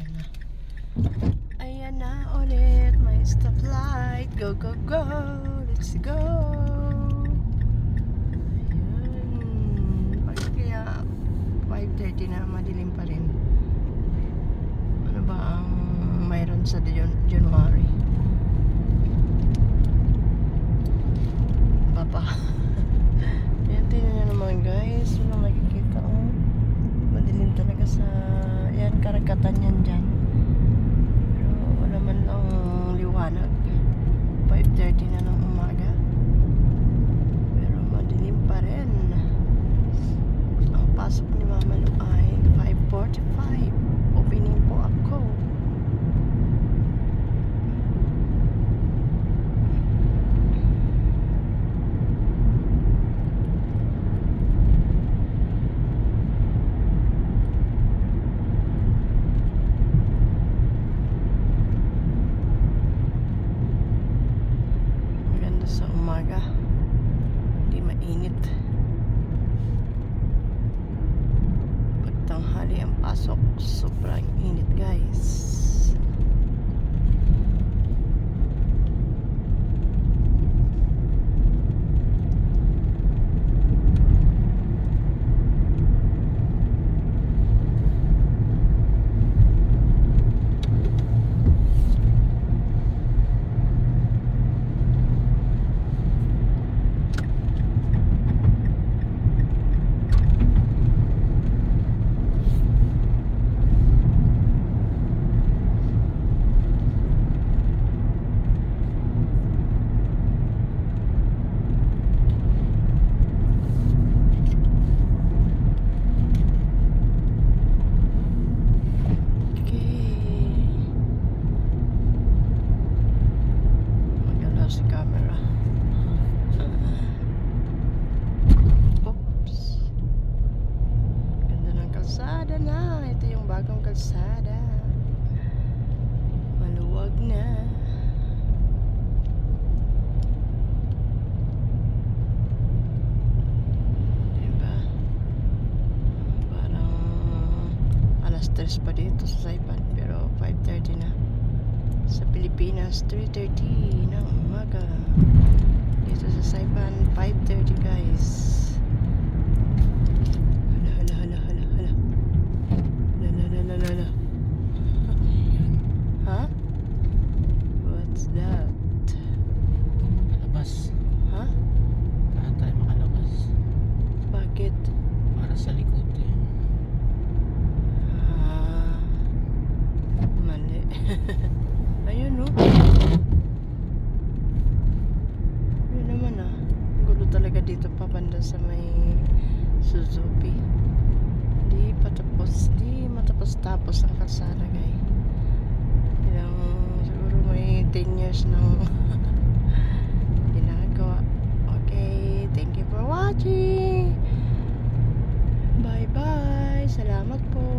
Ayan na. Ayan na ulit. May stoplight. Go, go, go. Let's go. Ayan. Bakit kaya 5.30 na madilim pa rin? Ano ba ang mayroon sa Jan- January? Papa. Ayan, tingnan nyo naman guys. Walang nakikita oh. Madilim talaga sa... Karagatan yan dyan. Sobrang kalsada. Maluwag na. Diba? Parang alas 3 pa dito sa Saipan pero 5.30 na. Sa Pilipinas, 3.30 ng What's that? Makalabas. Ha? Lahat tayo makalabas. Bakit? Para sa likod yun. Ah, mali. Ayun, no? Yun naman, ah. Ang Gulo talaga dito pa banda sa may Suzuki. Di patapos, di matapos-tapos ang kalsada, guys. Ilang, siguro may 10 years nang ginagawa. Okay, thank you for watching. Bye-bye. Salamat po.